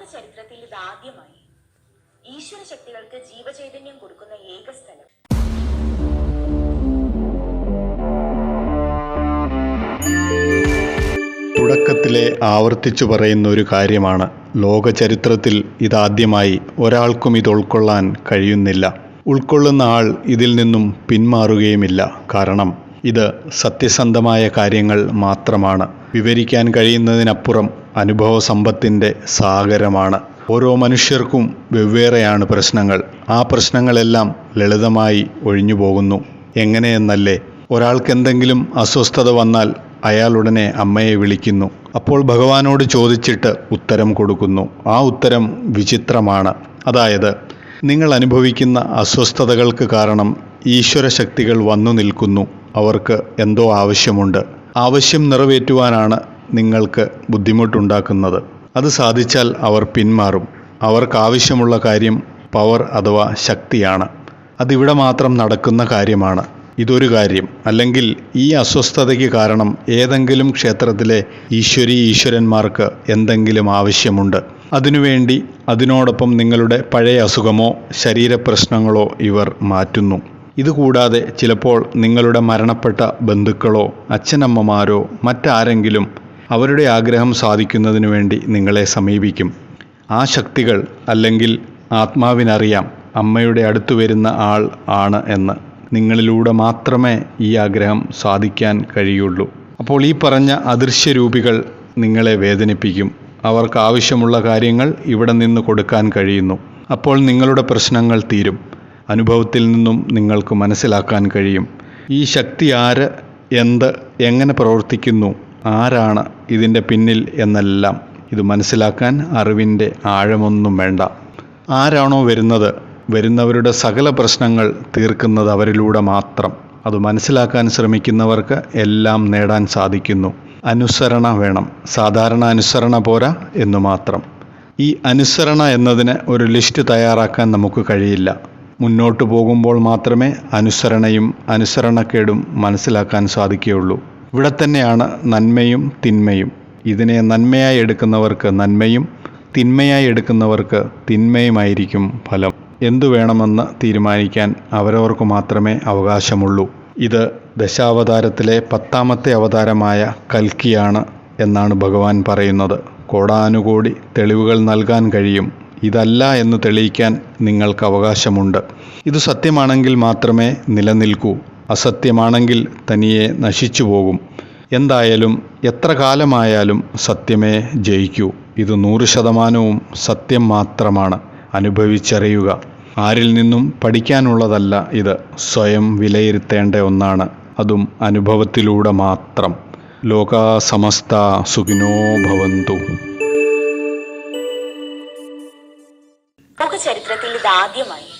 ലോക ചരിത്രത്തിൽ ഇതാദ്യമായി ഈശ്വര ശക്തികൾക്ക് ജീവചൈതന്യം കൊടുക്കുന്ന ഏക സ്ഥലം. തുടക്കത്തിലെ ആവർത്തിച്ചു പറയുന്ന ഒരു കാര്യമാണ്. ലോക ചരിത്രത്തിൽ ഇതാദ്യമായി ഒരാൾക്കും ഇത് ഉൾക്കൊള്ളാൻ കഴിയുന്നില്ല. ഉൾക്കൊള്ളുന്ന ആൾ ഇതിൽ നിന്നും പിന്മാറുകയുമില്ല. കാരണം ഇത് സത്യസന്ധമായ കാര്യങ്ങൾ മാത്രമാണ്. വിവരിക്കാൻ കഴിയുന്നതിനപ്പുറം അനുഭവ സമ്പത്തിന്റെ സാഗരമാണ്. ഓരോ മനുഷ്യർക്കും വെവ്വേറെയാണ് പ്രശ്നങ്ങൾ. ആ പ്രശ്നങ്ങളെല്ലാം ലളിതമായി ഒഴിഞ്ഞു പോകുന്നു. എങ്ങനെയെന്നല്ലേ? ഒരാൾക്ക് എന്തെങ്കിലും അസ്വസ്ഥത വന്നാൽ അയാൾ ഉടനെ അമ്മയെ വിളിക്കുന്നു. അപ്പോൾ ഭഗവാനോട് ചോദിച്ചിട്ട് ഉത്തരം കൊടുക്കുന്നു. ആ ഉത്തരം വിചിത്രമാണ്. അതായത് നിങ്ങൾ അനുഭവിക്കുന്ന അസ്വസ്ഥതകൾക്ക് കാരണം ഈശ്വര ശക്തികൾ വന്നു നിൽക്കുന്നു. അവർക്ക് എന്തോ ആവശ്യമുണ്ട്. ആവശ്യം നിറവേറ്റുവാനാണ് നിങ്ങൾക്ക് ബുദ്ധിമുട്ടുണ്ടാക്കുന്നത്. അത് സാധിച്ചാൽ അവർ പിന്മാറും. അവർക്കാവശ്യമുള്ള കാര്യം പവർ അഥവാ ശക്തിയാണ്. അതിവിടെ മാത്രം നടക്കുന്ന കാര്യമാണ്. ഇതൊരു കാര്യം. അല്ലെങ്കിൽ ഈ അസ്വസ്ഥതയ്ക്ക് കാരണം ഏതെങ്കിലും ക്ഷേത്രത്തിലെ ഈശ്വരി ഈശ്വരന്മാർക്ക് എന്തെങ്കിലും ആവശ്യമുണ്ട്. അതിനുവേണ്ടി അതിനോടൊപ്പം നിങ്ങളുടെ പഴയ അസുഖമോ ശരീരപ്രശ്നങ്ങളോ ഇവർ മാറ്റുന്നു. ഇതുകൂടാതെ ചിലപ്പോൾ നിങ്ങളുടെ മരണപ്പെട്ട ബന്ധുക്കളോ അച്ഛനമ്മമാരോ മറ്റാരെങ്കിലും അവരുടെ ആഗ്രഹം സാധിക്കുന്നതിനു വേണ്ടി നിങ്ങളെ സമീപിക്കും. ആ ശക്തികൾ അല്ലെങ്കിൽ ആത്മാവിനറിയാം അമ്മയുടെ അടുത്തു വരുന്ന ആൾ ആണ് എന്ന്. നിങ്ങളിലൂടെ മാത്രമേ ഈ ആഗ്രഹം സാധിക്കാൻ കഴിയുള്ളൂ. അപ്പോൾ ഈ പറഞ്ഞ അദൃശ്യരൂപികൾ നിങ്ങളെ വേദനിപ്പിക്കും. അവർക്ക് ആവശ്യമുള്ള കാര്യങ്ങൾ ഇവിടെ നിന്ന് കൊടുക്കാൻ കഴിയുന്നു. അപ്പോൾ നിങ്ങളുടെ പ്രശ്നങ്ങൾ തീരും. അനുഭവത്തിൽ നിന്നും നിങ്ങൾക്ക് മനസ്സിലാക്കാൻ കഴിയും. ഈ ശക്തി ആര് എന്ത് എങ്ങനെ പ്രവർത്തിക്കുന്നു ആരാണ് ഇതിന്റെ പിന്നിൽ എന്നെല്ലാം? ഇത് മനസ്സിലാക്കാൻ അറിവിന്റെ ആഴമൊന്നും വേണ്ട. ആരാണോ വരുന്നത് വരുന്നവരുടെ സകല പ്രശ്നങ്ങൾ തീർക്കുന്നത് അവരിലൂടെ മാത്രം. അത് മനസ്സിലാക്കാൻ ശ്രമിക്കുന്നവർക്ക് എല്ലാം നേടാൻ സാധിക്കുന്നു. അനുസരണ വേണം. സാധാരണ അനുസരണ പോരാ എന്ന് മാത്രം. ഈ അനുസരണ എന്നതിന് ഒരു ലിസ്റ്റ് തയ്യാറാക്കാൻ നമുക്ക് കഴിയില്ല. മുന്നോട്ട് പോകുമ്പോൾ മാത്രമേ അനുസരണയും അനുസരണക്കേടും മനസ്സിലാക്കാൻ സാധിക്കുകയുള്ളൂ. ഇവിടെ തന്നെയാണ് നന്മയും തിന്മയും. ഇതിനെ നന്മയായി എടുക്കുന്നവർക്ക് നന്മയും തിന്മയായി എടുക്കുന്നവർക്ക് തിന്മയുമായിരിക്കും ഫലം. എന്തു വേണമെന്ന് തീരുമാനിക്കാൻ അവരവർക്ക് മാത്രമേ അവകാശമുള്ളൂ. ഇത് ദശാവതാരത്തിലെ പത്താമത്തെ അവതാരമായ കൽക്കിയാണ് എന്നാണ് ഭഗവാൻ പറയുന്നത്. കോടാനുകോടി തെളിവുകൾ നൽകാൻ കഴിയും. ഇതല്ല എന്ന് തെളിയിക്കാൻ നിങ്ങൾക്ക് അവകാശമുണ്ട്. ഇത് സത്യമാണെങ്കിൽ മാത്രമേ നിലനിൽക്കൂ. അസത്യമാണെങ്കിൽ തനിയെ നശിച്ചു പോകും. എന്തായാലും എത്ര കാലമായാലും സത്യമേ ജയിക്കൂ. ഇത് നൂറ് ശതമാനവും സത്യം മാത്രമാണ്. അനുഭവിച്ചറിയുക. ആരിൽ നിന്നും പഠിക്കാനുള്ളതല്ല ഇത്. സ്വയം വിലയിരുത്തേണ്ട ഒന്നാണ്. അതും അനുഭവത്തിലൂടെ മാത്രം. ലോകാ സമസ്ത സുഖിനോ ഭവന്തു. ചരിത്രത്തിൽ ഇത് ഇതാദ്യമായി